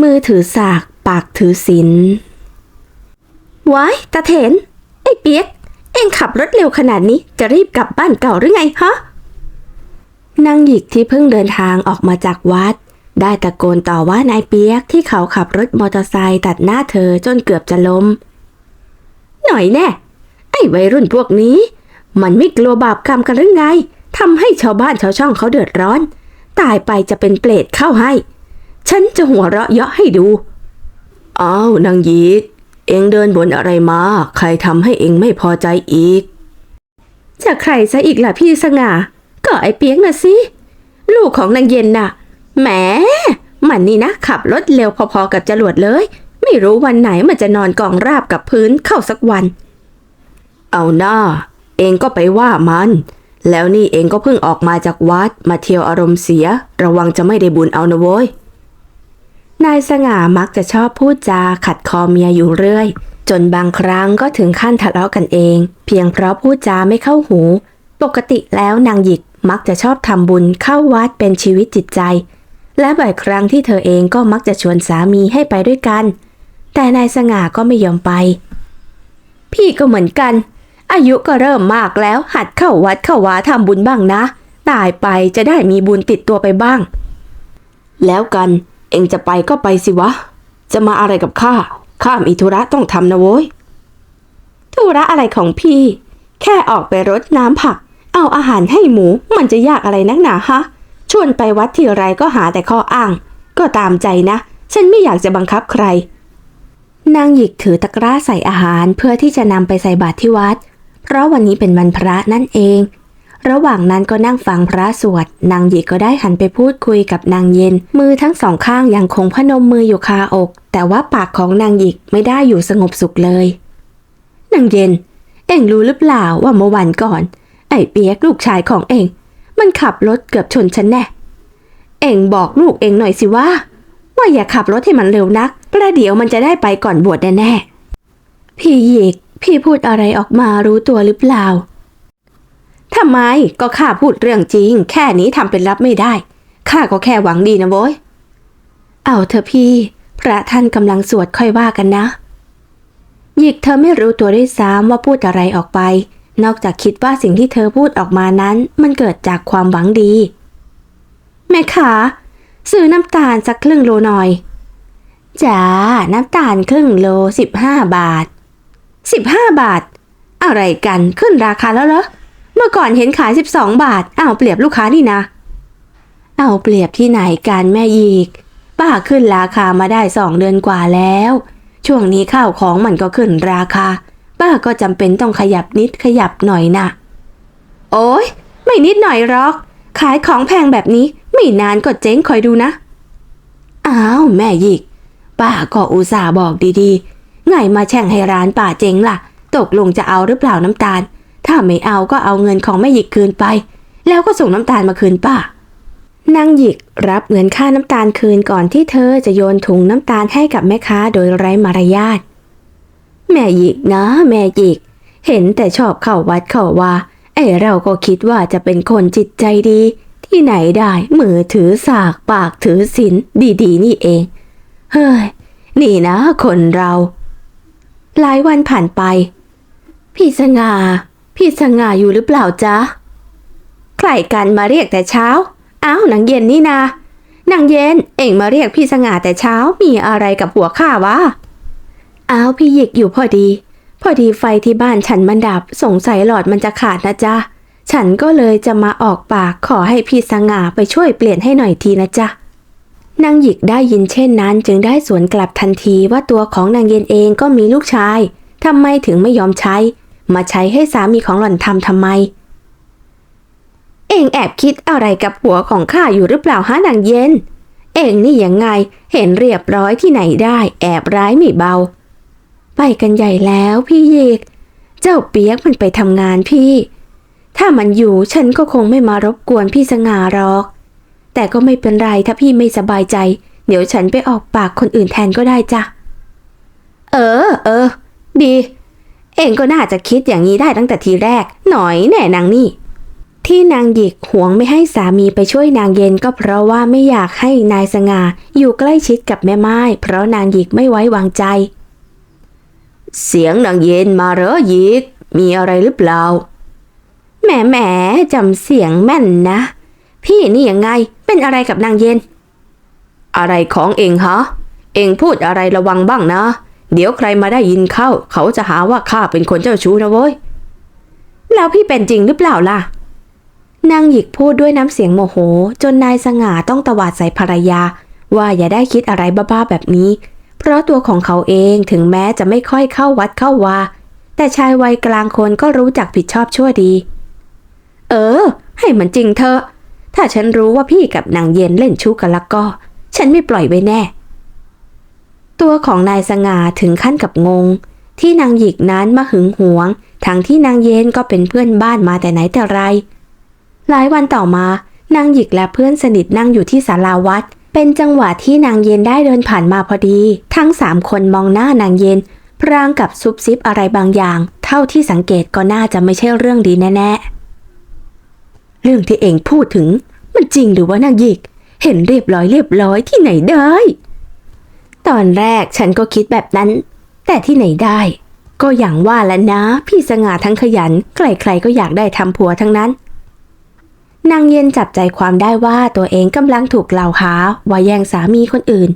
มือถือสาก ปากถือศิลว้ายตาเถน ไอ้เปียก เอ็งขับรถเร็วขนาดนี้จะรีบกลับบ้านเก่าหรือไงฮะนางหยิกที่เพิ่งเดินทางออกมาจากวัด ได้ตะโกนต่อว่านายเปียกที่เขาขับรถมอเตอร์ไซค์ตัดหน้าเธอจนเกือบจะล้ม หน่อยแน่ ไอ้วัยรุ่นพวกนี้ มันไม่กลัวบาปกรรมกันหรือไงทำให้ชาวบ้านชาวช่องเขาเดือดร้อน ตายไปจะเป็นเปรตเข้าให้ ฉันจะหัวเราะเยาะให้ดู อ้าวนางยีดเอ็งเดินบนอะไรมา ใครทำให้เอ็งไม่พอใจอีกจะใครซะอีกล่ะพี่สง่า ก็ไอ้เปียกน่ะสิ ลูกของนางเย็นน่ะ แหม มันนี่นะขับรถเร็วพอๆกับจรวดเลย ไม่รู้วันไหนมันจะนอนกองราบกับพื้นเข้าสักวัน เอาหน้า เองก็ไปว่ามัน แล้วนี่เองก็เพิ่งออกมาจากวัดมาเที่ยวอารมณ์เสีย ระวังจะไม่ได้บุญเอานะโว้ย นายสง่ามักจะชอบพูดจาขัดคอเมียอยู่เรื่อย จนบางครั้งก็ถึงขั้นทะเลาะกันเอง เพียงเพราะพูดจาไม่เข้าหู ปกติแล้วนางหยิกมักจะชอบทำบุญเข้าวัดเป็นชีวิตจิตใจ และบ่อยครั้งที่เธอเองก็มักจะชวนสามีให้ไปด้วยกัน แต่นายสง่าก็ไม่ยอมไป พี่ก็เหมือนกัน อายุก็เริ่มมากแล้วหัดเข้าวัดเข้าวาทำบุญบ้างนะ ตายไปจะได้มีบุญติดตัวไปบ้าง แล้วกัน เองจะไปก็ไปสิวะ จะมาอะไรกับข้า ข้ามีธุระต้องทำนะโว้ย ธุระอะไรของพี่ แค่ออกไปรดน้ำผัก เอาอาหารให้หมูมันจะยากอะไรนักหนาฮะ ชวนไปวัดทีไรก็หาแต่ข้ออ้าง ก็ตามใจนะ ฉันไม่อยากจะบังคับใคร นางหยิกถือตะกร้าใส่อาหารเพื่อที่จะนำไปใส่บาตรที่วัด เพราะวันนี้เป็นวันพระนั่นเอง ระหว่างนั้นก็นั่งฟังพระสวด นางหยิกก็ได้หันไปพูดคุยกับนางเย็น มือทั้งสองข้างยังคงพนมมืออยู่คาอก แต่ว่าปากของนางหยิกไม่ได้อยู่สงบสุขเลย นางเย็น เอ็งรู้หรือเปล่าว่าเมื่อวันก่อน ไอ้เปียกลูกชายของเอ็ง มันขับรถเกือบชนฉันแน่ เอ็งบอกลูกเอ็งหน่อยสิว่า ว่าอย่าขับรถให้มันเร็วนัก ประเดี๋ยวมันจะได้ไปก่อนบวชแน่ๆพี่หยิกพี่พูดอะไรออกมารู้ตัวหรือเปล่า ทำไมก็ข้าพูดเรื่องจริง แค่นี้ทำเป็นรับไม่ได้ข้าก็แค่หวังดีนะโว้ย เอาเถอะพี่ พระท่านกำลังสวดค่อยว่ากันนะ หยิกเธอไม่รู้ตัวด้วยซ้ำว่าพูดอะไรออกไป นอกจากคิดว่าสิ่งที่เธอพูดออกมานั้น มันเกิดจากความหวังดี แม่ขาซื้อน้ำตาลสักครึ่งโลหน่อยจ้าน้ำตาลครึ่งโลสิบห้าบาทสิบห้าบาท อะไรกันขึ้นราคาแล้วเหรอ เมื่อก่อนเห็นขายสิบสองบาทเอาเปรียบลูกค้านี่นะ เอาเปรียบที่ไหนกันแม่ยีก ป้าขึ้นราคามาได้สองเดือนกว่าแล้ว ช่วงนี้ข้าวของมันก็ขึ้นราคา ป้าก็จำเป็นต้องขยับนิดขยับหน่อยนะ โอ้ยไม่นิดหน่อยหรอก ขายของแพงแบบนี้ไม่นานก็เจ๊งคอยดูนะ อ้าวแม่ยิกป้าก็อุตส่าห์บอกดีๆไงมาแช่งให้ร้านป้าเจ๊งล่ะ ตกลงจะเอาหรือเปล่าน้ำตาล ถ้าไม่เอาก็เอาเงินของแม่หยิกคืนไป แล้วก็ส่งน้ำตาลมาคืนป้านางหยิกรับเงินค่าน้ำตาลคืนก่อนที่เธอจะโยนถุงน้ำตาลให้กับแม่ค้าโดยไร้มารยาทแม่หยิกนะ แม่หยิก เห็นแต่ชอบเข้าวัดเข้าว่าไอเราก็คิดว่าจะเป็นคนจิตใจดี ที่ไหนได้มือถือสากปากถือศีลดีๆ นี่เอง เฮ้ย นี่นะคนเรา หลายวันผ่านไป พี่สง่า พี่สง่าอยู่หรือเปล่าจ๊ะ ใครกันมาเรียกแต่เช้า อ้าวนางเย็นนี่นานางเย็นเอ็งมาเรียกพี่สง่าแต่เช้ามีอะไรกับหัวข้าวะ อ้าวพี่หยิกอยู่พอดี พอดีไฟที่บ้านฉันมันดับสงสัยหลอดมันจะขาดนะจ๊ะ ฉันก็เลยจะมาออกปากขอให้พี่สง่าไปช่วยเปลี่ยนให้หน่อยทีนะจ๊ะนางหยิกได้ยินเช่นนั้นจึงได้สวนกลับทันทีว่าตัวของนางเย็นเองก็มีลูกชายทำไมถึงไม่ยอมใช้ มาใช้ให้สามีของหล่อนทำทำไม เองแอบคิดอะไรกับหัวของข้าอยู่หรือเปล่าฮะนางเย็น เองนี่ยังไงเห็นเรียบร้อยที่ไหนได้แอบร้ายไม่เบา ไปกันใหญ่แล้วพี่เยก เจ้าเปียกมันไปทำงานพี่ ถ้ามันอยู่ฉันก็คงไม่มารบกวนพี่สง่าหรอก แต่ก็ไม่เป็นไรถ้าพี่ไม่สบายใจ เดี๋ยวฉันไปออกปากคนอื่นแทนก็ได้จ้ะ เออ เออ ดี เองก็น่าจะคิดอย่างนี้ได้ตั้งแต่ทีแรก หน่อยแน่นางนี่ ที่นางหยิกหวงไม่ให้สามีไปช่วยนางเย็นก็เพราะว่าไม่อยากให้นายสง่าอยู่ใกล้ชิดกับแม่ไม้เพราะนางหยิกไม่ไว้วางใจ เสียงนางเย็นมาเหรอหยิก มีอะไรหรือเปล่าแหมแหมจำเสียงแม่นนะ พี่นี่ยังไงเป็นอะไรกับนางเย็น อะไรของเองฮะเองพูดอะไรระวังบ้างนะ เดี๋ยวใครมาได้ยินเข้า เขาจะหาว่าข้าเป็นคนเจ้าชู้นะเว้ย แล้วพี่เป็นจริงหรือเปล่าล่ะ นางหยิกพูดด้วยน้ำเสียงโมโห จนนายสง่าต้องตวาดใส่ภรรยา ว่าอย่าได้คิดอะไรบ้าๆแบบนี้ เพราะตัวของเขาเองถึงแม้จะไม่ค่อยเข้าวัดเข้าวา แต่ชายวัยกลางคนก็รู้จักผิดชอบชั่วดี เออ ให้มันจริงเถอะ ถ้าฉันรู้ว่าพี่กับนางเย็นเล่นชู้กันล้วก็ ฉันไม่ปล่อยไว้แน่ ตัวของนายสง่าถึงขั้นกับงง ที่นางหยิกนั้นมาหึงหวง ทั้งที่นางเย็นก็เป็นเพื่อนบ้านมาแต่ไหนแต่ไร หลายวันต่อมานางหยิกและเพื่อนสนิทนั่งอยู่ที่ศาลาวัด เป็นจังหวะที่นางเย็นได้เดินผ่านมาพอดี ทั้งสามคนมองหน้านางเย็น พรางกับซุบซิบอะไรบางอย่าง เท่าที่สังเกตก็น่าจะไม่ใช่เรื่องดีแน่ๆ เรื่องที่เองพูดถึง มันจริงหรือว่านางหยิก เห็นเรียบร้อยเรียบร้อยที่ไหนได้ ตอนแรกฉันก็คิดแบบนั้น แต่ที่ไหนได้ ก็อย่างว่าแล้วนะ พี่สง่าทั้งขยัน ใครๆก็อยากได้ทำผัวทั้งนั้น นางเย็นจับใจความได้ว่าตัวเองกำลังถูกกล่าวหาว่าแย่งสามีคนอื่น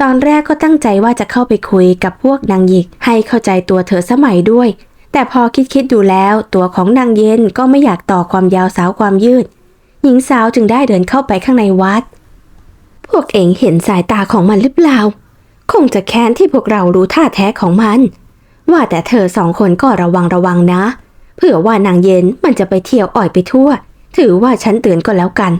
ตอนแรกก็ตั้งใจว่าจะเข้าไปคุยกับพวกนางหยิก ให้เข้าใจตัวเธอสมัยด้วย แต่พอคิดๆดูแล้วตัวของนางเย็นก็ไม่อยากต่อความยาวสาวความยืด หญิงสาวจึงได้เดินเข้าไปข้างในวัด พวกเองเห็นสายตาของมันหรือเปล่า คงจะแค้นที่พวกเรารู้ท่าแท้ของมัน ว่าแต่เธอสองคนก็ระวังระวังนะ เผื่อว่านางเย็นมันจะไปเที่ยวอ่อยไปทั่ว ถือว่าฉันเตือนก็แล้วกัน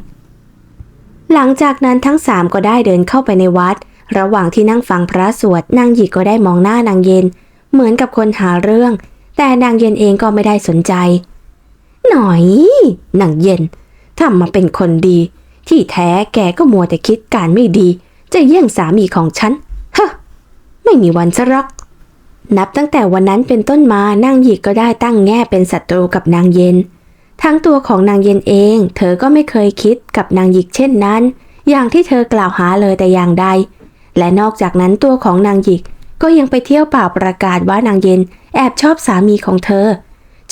หลังจากนั้นทั้งสามก็ได้เดินเข้าไปในวัด ระหว่างที่นั่งฟังพระสวดนางหยิกก็ได้มองหน้านางเย็น เหมือนกับคนหาเรื่อง แต่นางเย็นเองก็ไม่ได้สนใจ หน่อยนางเย็นทำมาเป็นคนดี ที่แท้แกก็มัวแต่คิดการไม่ดี จะแย่งสามีของฉัน ไม่มีวันจะรักนับตั้งแต่วันนั้นเป็นต้นมานางหยิกก็ได้ตั้งแง่เป็นศัตรูกับนางเย็น ทั้งตัวของนางเย็นเอง เธอก็ไม่เคยคิดกับนางหยิกเช่นนั้น อย่างที่เธอกล่าวหาเลยแต่อย่างใด และนอกจากนั้นตัวของนางหยิกก็ยังไปเที่ยวเป่าประกาศว่านางเย็นแอบชอบสามีของเธอ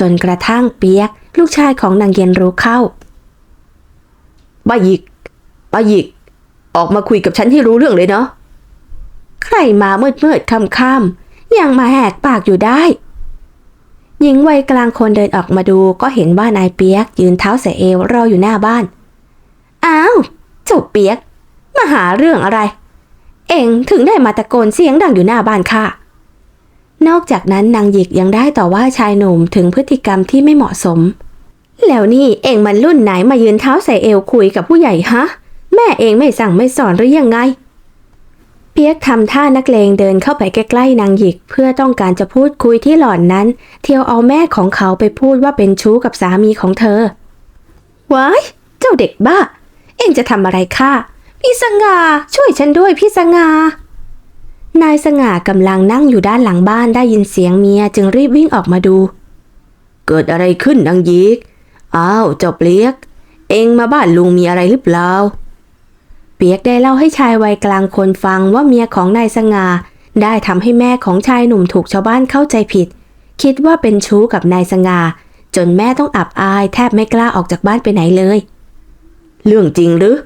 จนกระทั่งเปียก ลูกชายของนางเย็นรู้เข้าป้าหยิกป้าหยิก ออกมาคุยกับฉันให้รู้เรื่องเลยเนาะ ใครมามืดมืดค่ำค่ำๆยังมาแหกปากอยู่ได้ หญิงวัยกลางคนเดินออกมาดูก็เห็นว่านายเปียก ยืนเท้าเสเอวรออยู่หน้าบ้าน อ้าวเจ้าเปียก มาหาเรื่องอะไร เองถึงได้มาตะโกนเสียงดังอยู่หน้าบ้านค่ะ นอกจากนั้นนางหยิกยังได้ต่อว่าชายหนุ่มถึงพฤติกรรมที่ไม่เหมาะสม แล้วนี่เองมันรุ่นไหนมายืนเท้าใส่เอวคุยกับผู้ใหญ่ฮะ แม่เองไม่สั่งไม่สอนหรือยังไง ปียกทำท่านักเลงเดินเข้าไปใกล้ๆนางหยิก เพื่อต้องการจะพูดคุยที่หล่อนนั้น เที่ยวเอาแม่ของเขาไปพูดว่าเป็นชู้กับสามีของเธอ ว้าย เจ้าเด็กบ้า เอ็งจะทำอะไรค่ะพี่สง่าช่วยฉันด้วยพี่สง่านายสง่ากำลังนั่งอยู่ด้านหลังบ้านได้ยินเสียงเมียจึงรีบวิ่งออกมาดู เกิดอะไรขึ้นนางหยิก อ้าวเจ้าเปลียก เองมาบ้านลุงมีอะไรหรือเปล่า เปียกได้เล่าให้ชายวัยกลางคนฟังว่าเมียของนายสง่าได้ทำให้แม่ของชายหนุ่มถูกชาวบ้านเข้าใจผิด คิดว่าเป็นชู้กับนายสง่าจนแม่ต้องอับอายแทบไม่กล้าออกจากบ้านไปไหนเลย เรื่องจริงหรือ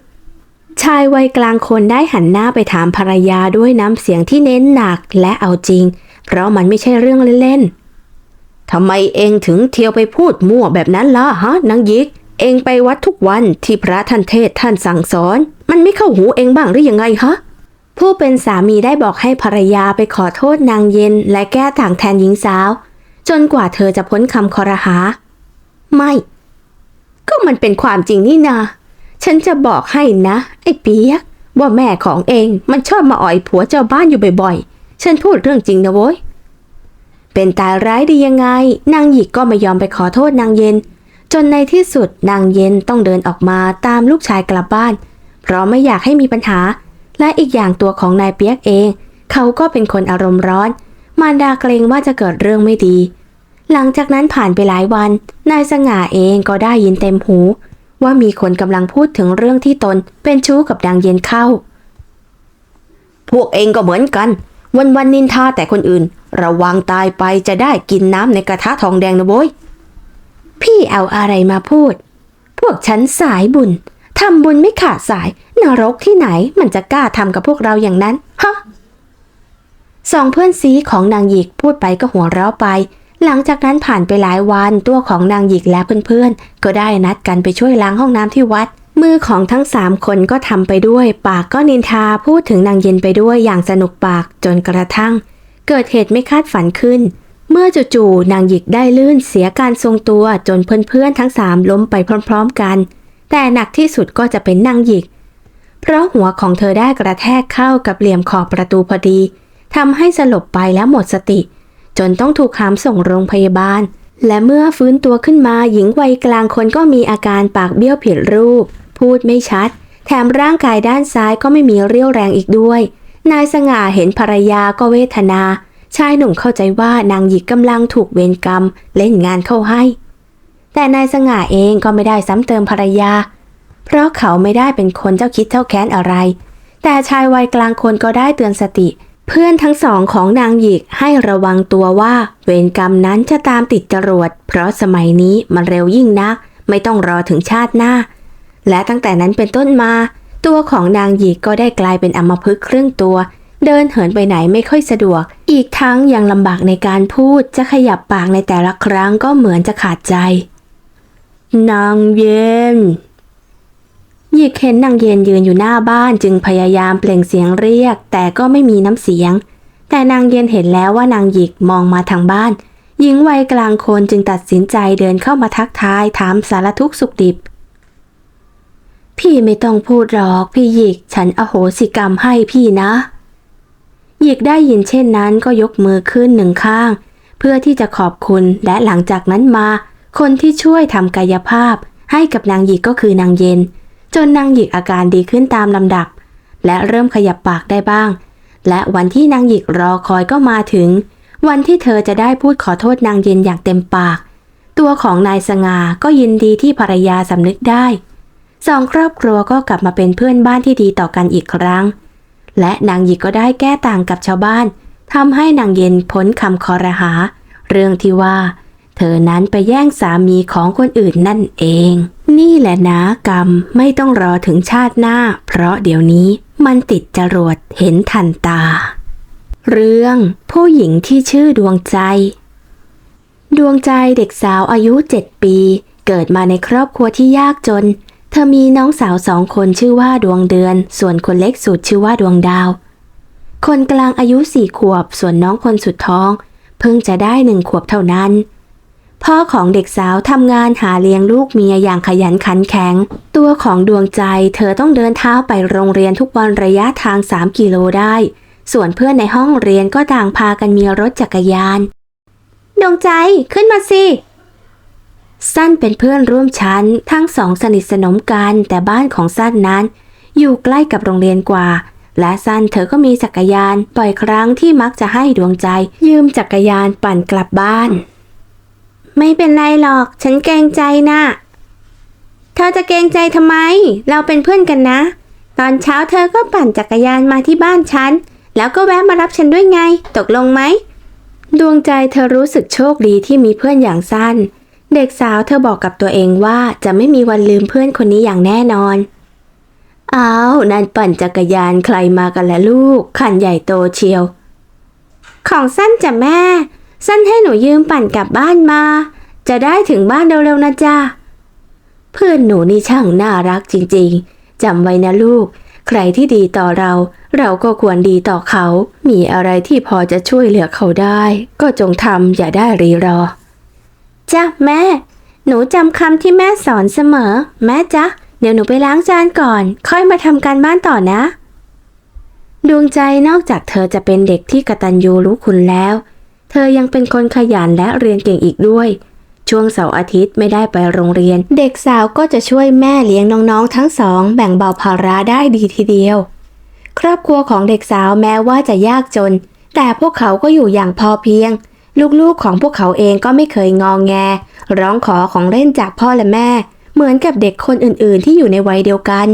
ชายวัยกลางคนได้หันหน้าไปถามภรรยาด้วยน้ำเสียงที่เน้นหนักและเอาจริง เพราะมันไม่ใช่เรื่องเล่นๆทำไมเองถึงเที่ยวไปพูดมั่วแบบนั้นล่ะฮะนางยิก เองไปวัดทุกวันที่พระท่านเทศท่านสั่งสอน มันไม่เข้าหูเองบ้างหรือยังไงฮะผู้เป็นสามีได้บอกให้ภรรยาไปขอโทษนางเย็น และแก้ต่างแทนหญิงสาว จนกว่าเธอจะพ้นคำคอรหา ไม่ ก็มันเป็นความจริงนี่นา ฉันจะบอกให้นะ ไอ้เปียก ว่าแม่ของเองมันชอบมาอ่อยผัวเจ้าบ้านอยู่บ่อยๆ ฉันพูดเรื่องจริงนะโว้ย เป็นตายร้ายดียังไง นางหยิกก็ไม่ยอมไปขอโทษนางเย็น จนในที่สุดนางเย็นต้องเดินออกมาตามลูกชายกลับบ้าน เพราะไม่อยากให้มีปัญหา และอีกอย่างตัวของนายเปียกเอง เขาก็เป็นคนอารมณ์ร้อน มารดาเกรงว่าจะเกิดเรื่องไม่ดี หลังจากนั้นผ่านไปหลายวัน นายสง่าเองก็ได้ยินเต็มหู ว่ามีคนกำลังพูดถึงเรื่องที่ตนเป็นชู้กับนางเย็นเข้า พวกเองก็เหมือนกัน วันวันๆนินทาแต่คนอื่น ระวังตายไปจะได้กินน้ำในกระทะทองแดงนะโว้ยพี่เอาอะไรมาพูด พวกฉันสายบุญ ทำบุญไม่ขาดสาย นรกที่ไหนมันจะกล้าทำกับพวกเราอย่างนั้น ฮะสองเพื่อนซีของนางหยิกพูดไปก็หัวเราะไป หลังจากนั้นผ่านไปหลายวันตัวของนางหยิกและเพื่อนๆ ก็ได้นัดกันไปช่วยล้างห้องน้ำที่วัด มือของทั้งสามคนก็ทำไปด้วย ปากก็นินทาพูดถึงนางเย็นไปด้วยอย่างสนุกปากจนกระทั่ง เกิดเหตุไม่คาดฝันขึ้น เมื่อจู่ๆนางหยิกได้ลื่นเสียการทรงตัวจนเพื่อนๆทั้งสามล้มไปพร้อม ๆ กัน แต่หนักที่สุดก็จะเป็นนางหยิก เพราะหัวของเธอได้กระแทกเข้ากับเหลี่ยมขอบประตูพอดีทำให้สลบไปแล้วหมดสติ จนต้องถูกหามส่งโรงพยาบาล และเมื่อฟื้นตัวขึ้นมาหญิงวัยกลางคนก็มีอาการปากเบี้ยวผิดรูป พูดไม่ชัด แถมร่างกายด้านซ้ายก็ไม่มีเรี่ยวแรงอีกด้วย นายสง่าเห็นภรรยาก็เวทนา ชายหนุ่มเข้าใจว่านางหยิกกำลังถูกเวรกรรม เล่นงานเข้าให้ แต่นายสง่าเองก็ไม่ได้ซ้ำเติมภรรยา เพราะเขาไม่ได้เป็นคนเจ้าคิดเจ้าแค้นอะไร แต่ชายวัยกลางคนก็ได้เตือนสติ เพื่อนทั้งสองของนางหยิกให้ระวังตัวว่า เวรกรรมนั้นจะตามติดจรวด เพราะสมัยนี้มันเร็วยิ่งนัก ไม่ต้องรอถึงชาติหน้า และตั้งแต่นั้นเป็นต้นมา ตัวของนางหยิกก็ได้กลายเป็นอัมพฤกษ์ครึ่งตัวเดินเหินไปไหนไม่ค่อยสะดวก อีกทั้งยังลำบากในการพูด จะขยับปากในแต่ละครั้งก็เหมือนจะขาดใจ นางเย็นหยิกเห็นนางเย็นยืนอยู่หน้าบ้านจึงพยายามเปล่งเสียงเรียก แต่ก็ไม่มีน้ำเสียง แต่นางเย็นเห็นแล้วว่านางหยิกมองมาทางบ้าน หญิงวัยกลางคนจึงตัดสินใจเดินเข้ามาทักทายถามสารทุกข์สุขดิบ พี่ไม่ต้องพูดหรอกพี่หยิก ฉันอโหสิกรรมให้พี่นะ หยิกได้ยินเช่นนั้นก็ยกมือขึ้นหนึ่งข้าง เพื่อที่จะขอบคุณและหลังจากนั้นมา คนที่ช่วยทำกายภาพให้กับนางหยิกก็คือนางเย็น จนนางหยิกอาการดีขึ้นตามลำดับ และเริ่มขยับปากได้บ้าง และวันที่นางหยิกรอคอยก็มาถึง วันที่เธอจะได้พูดขอโทษนางเย็นอย่างเต็มปาก ตัวของนายสง่าก็ยินดีที่ภรรยาสำนึกได้สองครอบครัวก็กลับมาเป็นเพื่อนบ้านที่ดีต่อกันอีกครั้ง และนางหยิกก็ได้แก้ต่างกับชาวบ้านทำให้นางเย็นพ้นคำคอรหา เรื่องที่ว่า เธอนั้นไปแย่งสามีของคนอื่นนั่นเอง นี่แหละนะกรรมไม่ต้องรอถึงชาติหน้า เพราะเดี๋ยวนี้มันติดจรวดเห็นทันตา เรื่องผู้หญิงที่ชื่อดวงใจ ดวงใจเด็กสาวอายุเจ็ดปี เกิดมาในครอบครัวที่ยากจน เธอมีน้องสาวสองคนชื่อว่าดวงเดือน ส่วนคนเล็กสุดชื่อว่าดวงดาว คนกลางอายุสี่ขวบ ส่วนน้องคนสุดท้อง เพิ่งจะได้หนึ่งขวบเท่านั้น พ่อของเด็กสาวทำงานหาเลี้ยงลูกเมียอย่างขยันขันแข็ง ตัวของดวงใจเธอต้องเดินเท้าไปโรงเรียนทุกวันระยะทาง 3 กิโลได้ ส่วนเพื่อนในห้องเรียนก็ต่างพากันมีรถจักรยาน ดวงใจขึ้นมาสิสั้นเป็นเพื่อนร่วมชั้น ทั้งสองสนิทสนมกัน แต่บ้านของสั้นนั้น อยู่ใกล้กับโรงเรียนกว่า และสั้นเธอก็มีจักรยานบ่อยครั้งที่มักจะให้ดวงใจ ยืมจักรยานปั่นกลับบ้าน ไม่เป็นไรหรอก ฉันเกรงใจนะ่ะ เธอจะเกรงใจทำไม เราเป็นเพื่อนกันนะ ตอนเช้าเธอก็ปั่นจักรยานมาที่บ้านฉัน แล้วก็แวะมารับฉันด้วยไง ตกลงไหม ดวงใจเธอรู้สึกโชคดีที่มีเพื่อนอย่างสั้น เด็กสาวเธอบอกกับตัวเองว่าจะไม่มีวันลืมเพื่อนคนนี้อย่างแน่นอนอ้าว นั่นปั่นจักรยานใครมากันละลูกคันใหญ่โตเชียว ของสั้นจ้ะแม่ สั้นให้หนูยืมปั่นกลับบ้านมา จะได้ถึงบ้านเร็วๆนะจ๊ะเพื่อนหนูนี่ช่างน่ารักจริงๆจำไว้นะลูก ใครที่ดีต่อเรา เราก็ควรดีต่อเขา มีอะไรที่พอจะช่วยเหลือเขาได้ ก็จงทำอย่าได้รีรอจ้ะแม่ หนูจำคำที่แม่สอนเสมอ แม่จ๊ะเดี๋ยวหนูไปล้างจานก่อน ค่อยมาทำการบ้านต่อนะ ดวงใจนอกจากเธอจะเป็นเด็กที่กตัญญูรู้คุณแล้ว เธอยังเป็นคนขยันและเรียนเก่งอีกด้วยช่วงเสาร์อาทิตย์ไม่ได้ไปโรงเรียน เด็กสาวก็จะช่วยแม่เลี้ยงน้องๆ ทั้งสอง แบ่งเบาภาระได้ดีทีเดียว ครอบครัวของเด็กสาวแม้ว่าจะยากจน แต่พวกเขาก็อยู่อย่างพอเพียง ลูกๆของพวกเขาเองก็ไม่เคยงองแง ร้องขอของเล่นจากพ่อและแม่ เหมือนกับเด็กคนอื่นๆ ที่อยู่ในวัยเดียวกัน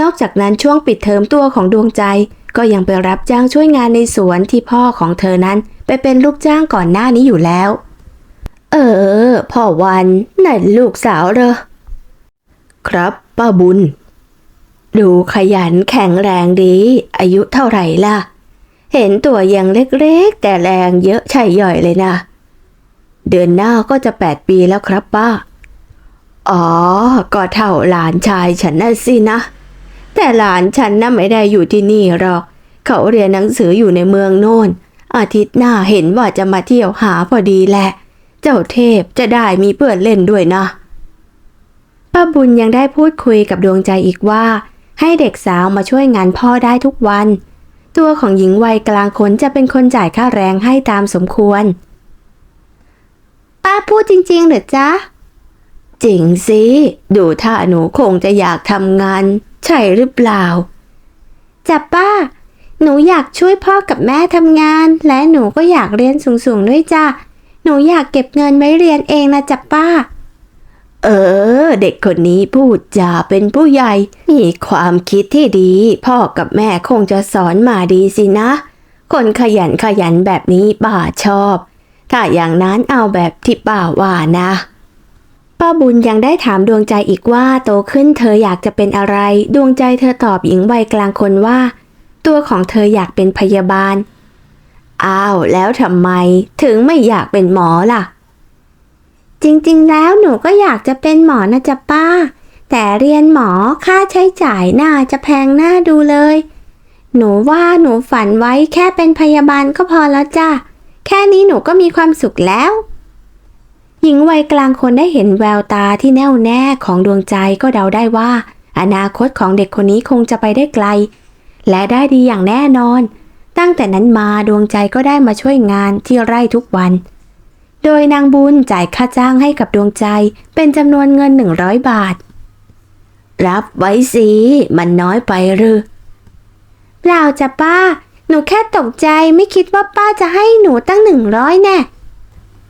นอกจากนั้นช่วงปิดเทอมตัวของดวงใจ ก็ยังไปรับจ้างช่วยงานในสวนที่พ่อของเธอนั้น ไปเป็นลูกจ้างก่อนหน้านี้อยู่แล้ว เออ พ่อวันนั่นลูกสาวเหรอ ครับป้าบุญ ดูขยันแข็งแรงดี อายุเท่าไหร่ล่ะ เห็นตัวยังเล็กๆ แต่แรงเยอะใช่ย่อยเลยนะ เดือนหน้าก็จะแปดปีแล้วครับป้า อ๋อ ก็เท่าหลานชายฉันน่ะสินะ แต่หลานฉันน่ะไม่ได้อยู่ที่นี่หรอก เขาเรียนหนังสืออยู่ในเมืองโน่น อาทิตย์หน้าเห็นว่าจะมาเที่ยวหาพอดีแหละ เจ้าเทพจะได้มีเพื่อนเล่นด้วยนะป้าบุญยังได้พูดคุยกับดวงใจอีกว่า ให้เด็กสาวมาช่วยงานพ่อได้ทุกวัน ตัวของหญิงวัยกลางคนจะเป็นคนจ่ายค่าแรงให้ตามสมควร ป้าพูดจริงๆหรือจ๊ะ จริงสิ ดูถ้าหนูคงจะอยากทำงาน ใช่หรือเปล่าจ้ะป้า หนูอยากช่วยพ่อกับแม่ทำงาน และหนูก็อยากเรียนสูงๆด้วยจ้ะ หนูอยากเก็บเงินไว้เรียนเองนะจ๊ะป้า เออ เด็กคนนี้พูดจาเป็นผู้ใหญ่ มีความคิดที่ดี พ่อกับแม่คงจะสอนมาดีสินะ คนขยันขยันแบบนี้ป้าชอบ ถ้าอย่างนั้นเอาแบบที่ป้าว่านะ ป้าบุญยังได้ถามดวงใจอีกว่าโตขึ้นเธออยากจะเป็นอะไร ดวงใจเธอตอบหญิงวัยกลางคนว่า ตัวของเธออยากเป็นพยาบาล อ้าว แล้วทำไม ถึงไม่อยากเป็นหมอล่ะ จริงๆ แล้วหนูก็อยากจะเป็นหมอนะจ๊ะป้า แต่เรียนหมอค่าใช้จ่ายน่าจะแพงหน่าดูเลย หนูว่าหนูฝันไว้แค่เป็นพยาบาลก็พอแล้วจ้ะ แค่นี้หนูก็มีความสุขแล้ว หญิงวัยกลางคนได้เห็นแววตาที่แน่วแน่ของดวงใจก็เดาได้ว่า อนาคตของเด็กคนนี้คงจะไปได้ไกล และได้ดีอย่างแน่นอน ตั้งแต่นั้นมาดวงใจก็ได้มาช่วยงานที่ไร่ทุกวัน โดยนางบุญจ่ายค่าจ้างให้กับดวงใจเป็นจำนวนเงินหนึ่งร้อยบาท รับไว้สิมันน้อยไปหรือเปล่าจ้ะป้า หนูแค่ตกใจไม่คิดว่าป้าจะให้หนูตั้งหนึ่งร้อยแน่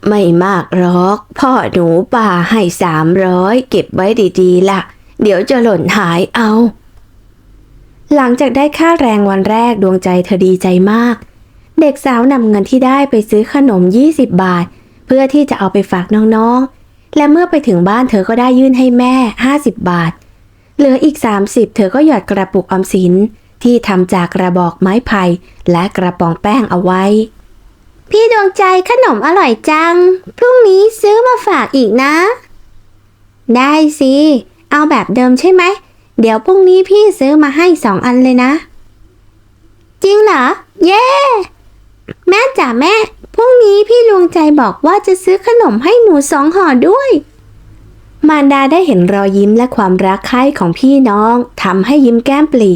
ไม่มากหรอก พ่อหนูป่าให้สามร้อยเก็บไว้ดีๆล่ะ เดี๋ยวจะหล่นหายเอา หลังจากได้ค่าแรงวันแรกดวงใจเธอดีใจมาก เด็กสาวนำเงินที่ได้ไปซื้อขนม 20 บาท เพื่อที่จะเอาไปฝากน้องๆ และเมื่อไปถึงบ้านเธอก็ได้ยื่นให้แม่ 50 บาท เหลืออีก 30 เธอก็หยอดกระปุกออมสินที่ทำจากกระบอกไม้ไผ่และกระป๋องแป้งเอาไว้ พี่ดวงใจขนมอร่อยจัง พรุ่งนี้ซื้อมาฝากอีกนะ ได้สิ เอาแบบเดิมใช่ไหม เดี๋ยวพรุ่งนี้พี่ซื้อมาให้สองอันเลยนะ จริงเหรอ เย้ แม่จ๋าแม่ พรุ่งนี้พี่ดวงใจบอกว่าจะซื้อขนมให้หนูสองห่อด้วย มารดาได้เห็นรอยยิ้มและความรักใคร่ของพี่น้องทำให้ยิ้มแก้มปลี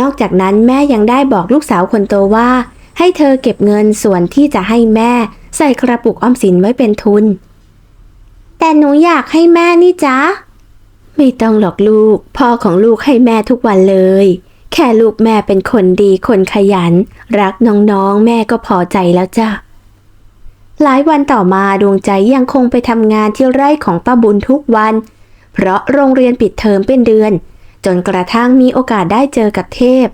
นอกจากนั้นแม่ยังได้บอกลูกสาวคนโตว่า ให้เธอเก็บเงินส่วนที่จะให้แม่ ใส่กระปุกออมสินไว้เป็นทุน แต่หนูอยากให้แม่นี่จ๊ะ ไม่ต้องหรอกลูก พ่อของลูกให้แม่ทุกวันเลย แค่ลูกแม่เป็นคนดีคนขยัน รักน้องๆ แม่ก็พอใจแล้วจ้ะ หลายวันต่อมาดวงใจยังคงไปทำงานที่ไร่ของป้าบุญทุกวัน เพราะโรงเรียนปิดเทอมเป็นเดือน จนกระทั่งมีโอกาสได้เจอกับเทพ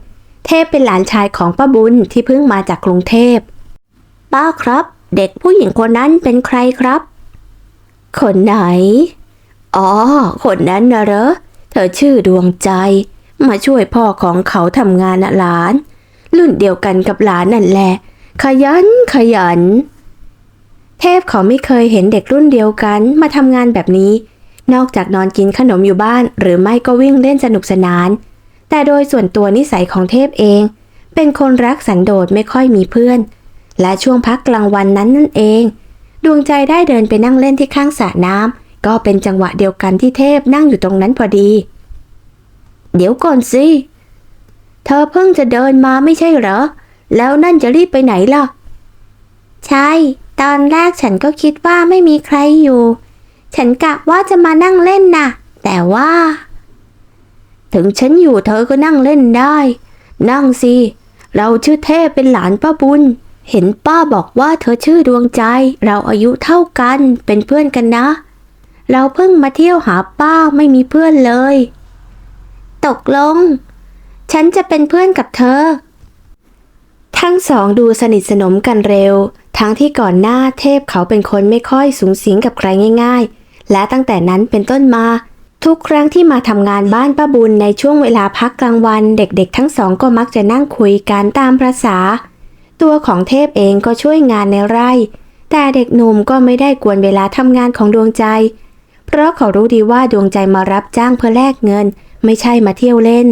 เทพเป็นหลานชายของป้าบุญที่เพิ่งมาจากกรุงเทพ ป้าครับ เด็กผู้หญิงคนนั้นเป็นใครครับ คนไหน อ๋อ คนนั้นนะเหรอ เธอชื่อดวงใจ มาช่วยพ่อของเขาทำงานนะหลาน รุ่นเดียวกันกับหลานนั่นแหละ ขยันขยัน เทพเขาไม่เคยเห็นเด็กรุ่นเดียวกันมาทำงานแบบนี้ นอกจากนอนกินขนมอยู่บ้านหรือไม่ก็วิ่งเล่นสนุกสนาน แต่โดยส่วนตัวนิสัยของเทพเอง เป็นคนรักสันโดษไม่ค่อยมีเพื่อน และช่วงพักกลางวันนั้นนั่นเอง ดวงใจได้เดินไปนั่งเล่นที่ข้างสระน้ำก็เป็นจังหวะเดียวกันที่เทพนั่งอยู่ตรงนั้นพอดี เดี๋ยวก่อนสิเธอเพิ่งจะเดินมาไม่ใช่เหรอ แล้วนั่นจะรีบไปไหนล่ะ ใช่ ตอนแรกฉันก็คิดว่าไม่มีใครอยู่ ฉันกะว่าจะมานั่งเล่นน่ะ แต่ว่า ถึงฉันอยู่เธอก็นั่งเล่นได้ นั่งสิ เราชื่อเทพเป็นหลานป้าบุญ เห็นป้าบอกว่าเธอชื่อดวงใจ เราอายุเท่ากันเป็นเพื่อนกันนะ เราเพิ่งมาเที่ยวหาป้าไม่มีเพื่อนเลย ตกลง ฉันจะเป็นเพื่อนกับเธอ ทั้งสองดูสนิทสนมกันเร็ว ทั้งที่ก่อนหน้าเทพเขาเป็นคนไม่ค่อยสูงสิงกับใครง่าย ๆ และตั้งแต่นั้นเป็นต้นมา ทุกครั้งที่มาทำงานบ้านป้าบุญในช่วงเวลาพักกลางวันเด็กๆ ทั้งสองก็มักจะนั่งคุยกันตามประษา ตัวของเทพเองก็ช่วยงานในไร่ แต่เด็กหนุ่มก็ไม่ได้กวนเวลาทำงานของดวงใจ เพราะเขารู้ดีว่าดวงใจมารับจ้างเพื่อแลกเงิน ไม่ใช่มาเที่ยวเล่น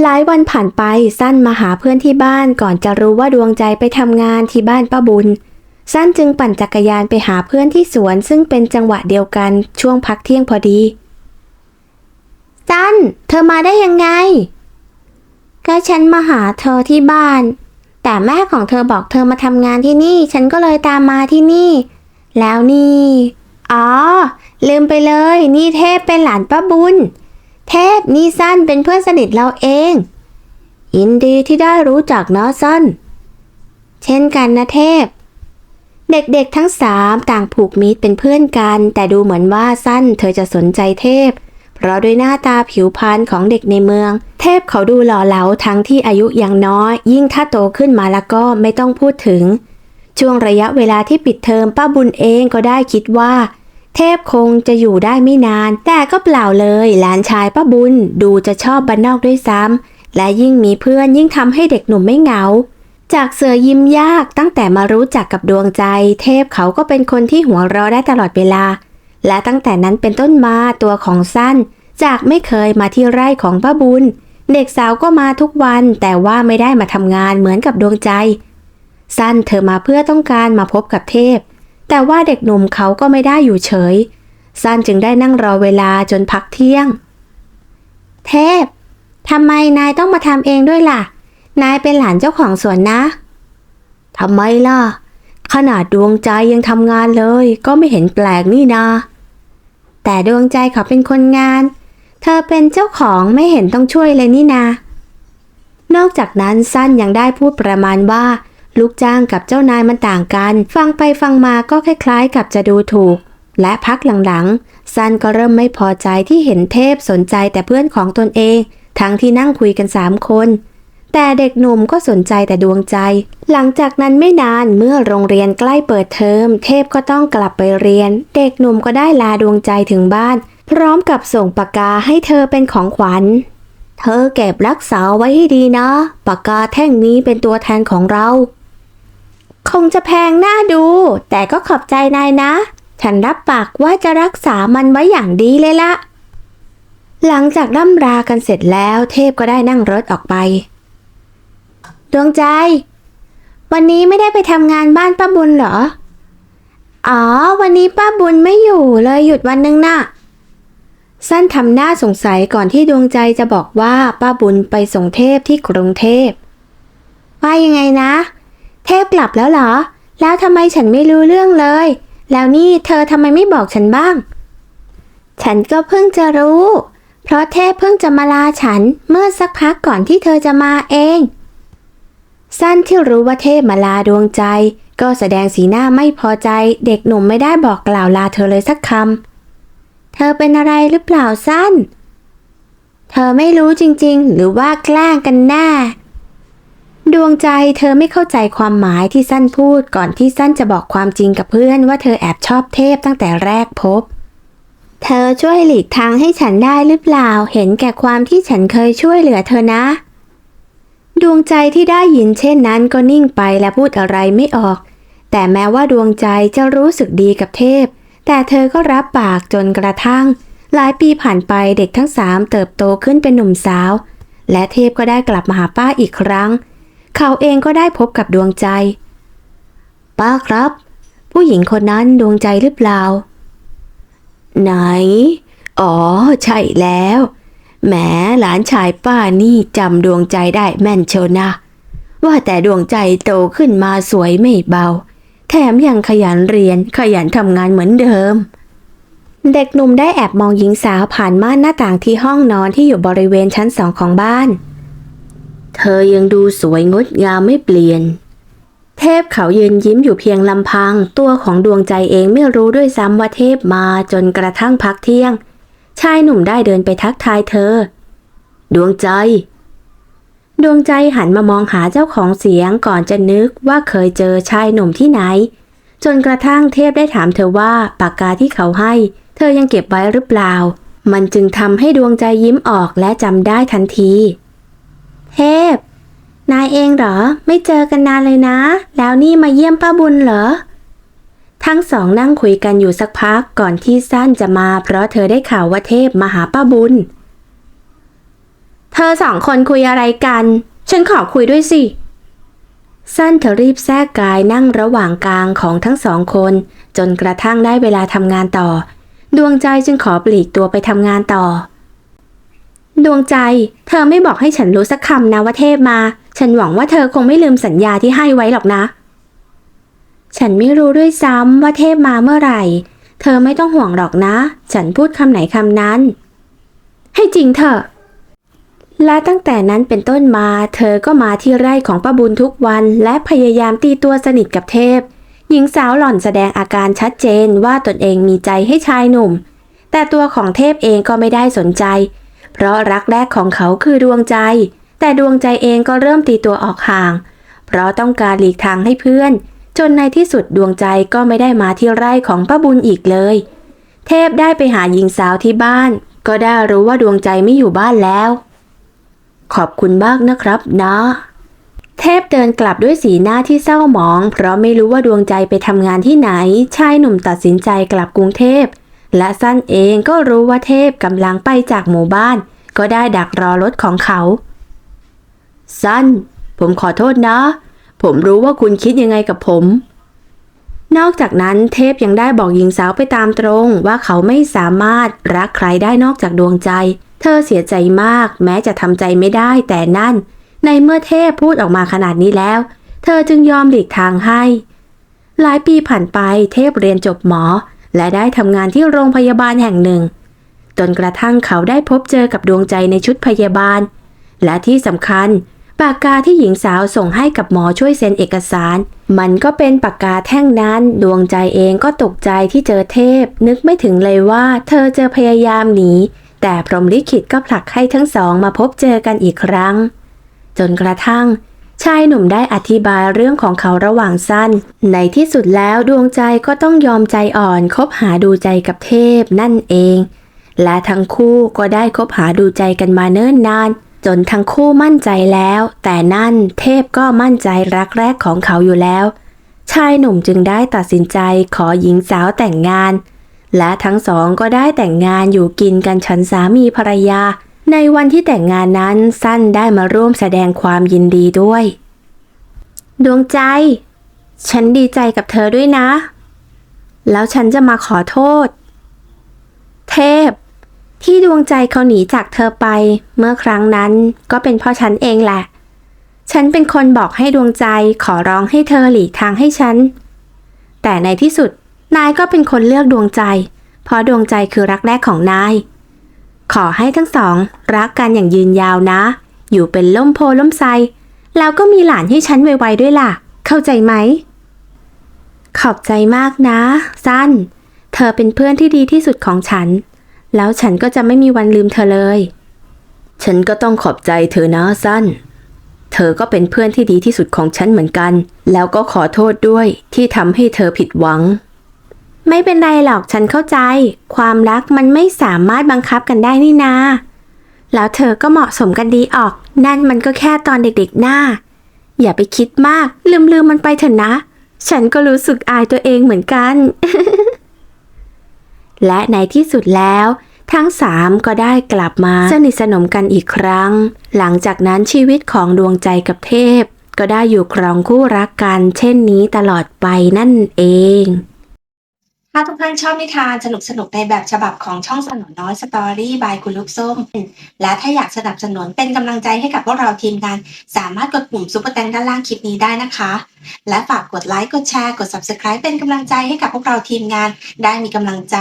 หลายวันผ่านไปสั้นมาหาเพื่อนที่บ้านก่อนจะรู้ว่าดวงใจไปทำงานที่บ้านป้าบุญ สั้นจึงปั่นจักรยานไปหาเพื่อนที่สวนซึ่งเป็นจังหวะเดียวกันช่วงพักเที่ยงพอดี สั้นเธอมาได้ยังไง ก็ฉันมาหาเธอที่บ้าน แต่แม่ของเธอบอกเธอมาทำงานที่นี่ ฉันก็เลยตามมาที่นี่ แล้วนี่ อ๋อ ลืมไปเลย นี่เทพเป็นหลานป้าบุญ เทพนี่สั้นเป็นเพื่อนสนิทเราเอง ยินดีที่ได้รู้จักนะสั้น เช่นกันนะเทพเด็กๆทั้งสามต่างผูกมิตรเป็นเพื่อนกัน แต่ดูเหมือนว่าสั้นเธอจะสนใจเทพ เพราะด้วยหน้าตาผิวพรรณของเด็กในเมือง เทพเขาดูหล่อเหลาทั้งที่อายุยังน้อย ยิ่งถ้าโตขึ้นมาแล้วก็ไม่ต้องพูดถึง ช่วงระยะเวลาที่ปิดเทอมป้าบุญเองก็ได้คิดว่า เทพคงจะอยู่ได้ไม่นาน แต่ก็เปล่าเลยหลานชายป้าบุญดูจะชอบบ้านนอกด้วยซ้ำและยิ่งมีเพื่อนยิ่งทำให้เด็กหนุ่มไม่เหงาจากเสือยิ้มยากตั้งแต่มารู้จักกับดวงใจ เทพเขาก็เป็นคนที่หัวเราะได้ตลอดเวลา และตั้งแต่นั้นเป็นต้นมาตัวของสั้น จากไม่เคยมาที่ไร่ของป้าบุญ เด็กสาวก็มาทุกวันแต่ว่าไม่ได้มาทำงานเหมือนกับดวงใจ สั้นเธอมาเพื่อต้องการมาพบกับเทพ แต่ว่าเด็กหนุ่มเขาก็ไม่ได้อยู่เฉย สั้นจึงได้นั่งรอเวลาจนพักเที่ยง เทพทำไมนายต้องมาทำเองด้วยล่ะ นายเป็นหลานเจ้าของสวนนะทำไมล่ะ ขนาดดวงใจยังทำงานเลย ก็ไม่เห็นแปลกนี่นา แต่ดวงใจเขาเป็นคนงาน เธอเป็นเจ้าของไม่เห็นต้องช่วยเลยนี่นา นอกจากนั้นสั้นยังได้พูดประมาณว่า ลูกจ้างกับเจ้านายมันต่างกัน ฟังไปฟังมาก็คล้ายๆ กับจะดูถูก และพักหลังๆซันก็เริ่มไม่พอใจที่เห็นเทพสนใจแต่เพื่อนของตนเอง ทั้งที่นั่งคุยกันสามคน แต่เด็กหนุ่มก็สนใจแต่ดวงใจ หลังจากนั้นไม่นานเมื่อโรงเรียนใกล้เปิดเทอม เทพก็ต้องกลับไปเรียน เด็กหนุ่มก็ได้ลาดวงใจถึงบ้าน พร้อมกับส่งปากกาให้เธอเป็นของขวัญ เธอเก็บรักษาไว้ให้ดีนะ ปากกาแท่งนี้เป็นตัวแทนของเรา คงจะแพงหน่าดู แต่ก็ขอบใจนายนะ ฉันรับปากว่าจะรักษามันไว้อย่างดีเลยละหลังจากร่ำรากันเสร็จแล้ว เทพก็ได้นั่งรถออกไป ดวงใจ วันนี้ไม่ได้ไปทำงานบ้านป้าบุญเหรอ อ๋อ วันนี้ป้าบุญไม่อยู่เลยหยุดวันหนึงน่ะ สั้นทำหน้าสงสัยก่อนที่ดวงใจจะบอกว่าป้าบุญไปส่งเทพที่กรุงเทพ ว่ายังไงนะ เทพกลับแล้วเหรอ แล้วทำไมฉันไม่รู้เรื่องเลย แล้วนี่เธอทำไมไม่บอกฉันบ้าง ฉันก็เพิ่งจะรู้ เพราะเทพเพิ่งจะมาลาฉันเมื่อสักพักก่อนที่เธอจะมาเอง สั้นที่รู้ว่าเทพมาลาดวงใจ ก็แสดงสีหน้าไม่พอใจ เด็กหนุ่มไม่ได้บอกกล่าวลาเธอเลยสักคำ เธอเป็นอะไรหรือเปล่าสั้น เธอไม่รู้จริงๆ หรือว่าแกล้งกันแน่ดวงใจเธอไม่เข้าใจความหมายที่สั้นพูดก่อนที่สั้นจะบอกความจริงกับเพื่อนว่าเธอแอบชอบเทพตั้งแต่แรกพบ เธอช่วยหลีกทางให้ฉันได้หรือเปล่า เห็นแก่ความที่ฉันเคยช่วยเหลือเธอนะ ดวงใจที่ได้ยินเช่นนั้นก็นิ่งไปและพูดอะไรไม่ออก แต่แม้ว่าดวงใจจะรู้สึกดีกับเทพ แต่เธอก็รับปากจนกระทั่ง หลายปีผ่านไปเด็กทั้งสามเติบโตขึ้นเป็นหนุ่มสาว และเทพก็ได้กลับมาหาป้าอีกครั้ง เขาเองก็ได้พบกับดวงใจ ป้าครับ ผู้หญิงคนนั้นดวงใจหรือเปล่า ไหน อ๋อ ใช่แล้ว แหมหลานชายป้านี่จำดวงใจได้แม่นเชียวนะ ว่าแต่ดวงใจโตขึ้นมาสวยไม่เบา แถมยังขยันเรียนขยันทำงานเหมือนเดิม เด็กหนุ่มได้แอบมองหญิงสาวผ่านม่านหน้าต่างที่ห้องนอนที่อยู่บริเวณชั้นสองของบ้าน เธอยังดูสวยงดงามไม่เปลี่ยน เทพเขายืนยิ้มอยู่เพียงลำพัง ตัวของดวงใจเองไม่รู้ด้วยซ้ำว่าเทพมาจนกระทั่งพักเที่ยง ชายหนุ่มได้เดินไปทักทายเธอ ดวงใจ ดวงใจหันมามองหาเจ้าของเสียงก่อนจะนึกว่าเคยเจอชายหนุ่มที่ไหน จนกระทั่งเทพได้ถามเธอว่าปากกาที่เขาให้ เธอยังเก็บไว้หรือเปล่า มันจึงทำให้ดวงใจยิ้มออกและจำได้ทันที เทพ นายเองเหรอ ไม่เจอกันนานเลยนะ แล้วนี่มาเยี่ยมป้าบุญเหรอ ทั้งสองนั่งคุยกันอยู่สักพักก่อนที่สั้นจะมา เพราะเธอได้ข่าวว่าเทพมาหาป้าบุญ เธอสองคนคุยอะไรกัน ฉันขอคุยด้วยสิ สั้นเธอรีบแทรกกายนั่งระหว่างกลางของทั้งสองคน จนกระทั่งได้เวลาทำงานต่อ ดวงใจจึงขอปลีกตัวไปทำงานต่อ ดวงใจ เธอไม่บอกให้ฉันรู้สักคำนะว่าเทพมา ฉันหวังว่าเธอคงไม่ลืมสัญญาที่ให้ไว้หรอกนะ ฉันไม่รู้ด้วยซ้ำว่าเทพมาเมื่อไหร่ เธอไม่ต้องห่วงหรอกนะ ฉันพูดคำไหนคำนั้น ให้จริงเถอะ และตั้งแต่นั้นเป็นต้นมา เธอก็มาที่ไร่ของป้าบุญทุกวันและพยายามตีตัวสนิทกับเทพ หญิงสาวหล่อนแสดงอาการชัดเจนว่าตนเองมีใจให้ชายหนุ่ม แต่ตัวของเทพเองก็ไม่ได้สนใจ เพราะรักแรกของเขาคือดวงใจ แต่ดวงใจเองก็เริ่มตีตัวออกห่าง เพราะต้องการหลีกทางให้เพื่อน จนในที่สุดดวงใจก็ไม่ได้มาที่ไร่ของป้าบุญอีกเลย เทพได้ไปหาหญิงสาวที่บ้าน ก็ได้รู้ว่าดวงใจไม่อยู่บ้านแล้ว ขอบคุณมากนะครับนะเทพเดินกลับด้วยสีหน้าที่เศร้าหมอง เพราะไม่รู้ว่าดวงใจไปทำงานที่ไหน ชายหนุ่มตัดสินใจกลับกรุงเทพ และสั้นเองก็รู้ว่าเทพกำลังไปจากหมู่บ้าน ก็ได้ดักรอรถของเขา สั้น ผมขอโทษนะ ผมรู้ว่าคุณคิดยังไงกับผม นอกจากนั้นเทพยังได้บอกหญิงสาวไปตามตรงว่าเขาไม่สามารถรักใครได้นอกจากดวงใจ เธอเสียใจมาก แม้จะทำใจไม่ได้แต่นั่น ในเมื่อเทพพูดออกมาขนาดนี้แล้ว เธอจึงยอมหลีกทางให้ หลายปีผ่านไปเทพเรียนจบหมอ และได้ทำงานที่โรงพยาบาลแห่งหนึ่งจนกระทั่งเขาได้พบเจอกับดวงใจในชุดพยาบาล และที่สำคัญ ปากกาที่หญิงสาวส่งให้กับหมอช่วยเซ็นเอกสาร มันก็เป็นปากกาแท่งนั้น ดวงใจเองก็ตกใจที่เจอเทพ นึกไม่ถึงเลยว่าเธอจะพยายามหนี แต่พรหมลิขิตก็ผลักให้ทั้งสองมาพบเจอกันอีกครั้ง จนกระทั่ง ชายหนุ่มได้อธิบายเรื่องของเขาระหว่างสั้น ในที่สุดแล้วดวงใจก็ต้องยอมใจอ่อนคบหาดูใจกับเทพนั่นเอง และทั้งคู่ก็ได้คบหาดูใจกันมาเนิ่นนาน จนทั้งคู่มั่นใจแล้ว แต่นั่นเทพก็มั่นใจรักแรกของเขาอยู่แล้ว ชายหนุ่มจึงได้ตัดสินใจขอหญิงสาวแต่งงาน และทั้งสองก็ได้แต่งงานอยู่กินกันฉันสามีภรรยา ในวันที่แต่งงานนั้นสั้นได้มาร่วมแสดงความยินดีด้วย ดวงใจ ฉันดีใจกับเธอด้วยนะ แล้วฉันจะมาขอโทษ เทพ ที่ดวงใจเขาหนีจากเธอไป เมื่อครั้งนั้นก็เป็นพราะฉันเองแหละ ฉันเป็นคนบอกให้ดวงใจขอร้องให้เธอหลีกทางให้ฉัน แต่ในที่สุดนายก็เป็นคนเลือกดวงใจ เพราะดวงใจคือรักแรกของนาย ขอให้ทั้งสอง รักกันอย่างยืนยาวนะ อยู่เป็นล่มโพล่มไทรแล้วก็มีหลานให้ฉันไวๆด้วยล่ะ เข้าใจไหม ขอบใจมากนะ สั้น เธอเป็นเพื่อนที่ดีที่สุดของฉัน แล้วฉันก็จะไม่มีวันลืมเธอเลย ฉันก็ต้องขอบใจเธอนะสั้น เธอก็เป็นเพื่อนที่ดีที่สุดของฉันเหมือนกัน แล้วก็ขอโทษด้วยที่ทำให้เธอผิดหวัง ไม่เป็นไรหรอกฉันเข้าใจ ความรักมันไม่สามารถบังคับกันได้นี่นา แล้วเธอก็เหมาะสมกันดีออก นั่นมันก็แค่ตอนเด็กๆหน้า อย่าไปคิดมากลืมๆมันไปเถอะนะ ฉันก็รู้สึกอายตัวเองเหมือนกัน และในที่สุดแล้ว ทั้งสามก็ได้กลับมาสนิทสนมกันอีกครั้ง หลังจากนั้นชีวิตของดวงใจกับเทพ ก็ได้อยู่ครองคู่รักกันเช่นนี้ตลอดไปนั่นเอง ถ้าทุกท่านชอบนิทานสนุกสนุกในแบบฉบับของช่องสนุนน้อยสตอรี่บายคุณลูกส้ม และถ้าอยากสนับสนุนเป็นกำลังใจให้กับพวกเราทีมงาน สามารถกดปุ่มซุปเปอร์แตงด้านล่างคลิปนี้ได้นะคะ และฝากกดไลค์กดแชร์กด subscribe เป็นกำลังใจให้กับพวกเราทีมงานได้มีกำลังใจ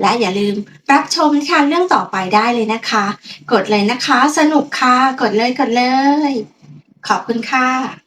และอย่าลืมรับชมนิทานเรื่องต่อไปได้เลยนะคะ กดเลยนะคะ สนุกค่ะ กดเลยกดเลย ขอบคุณค่ะ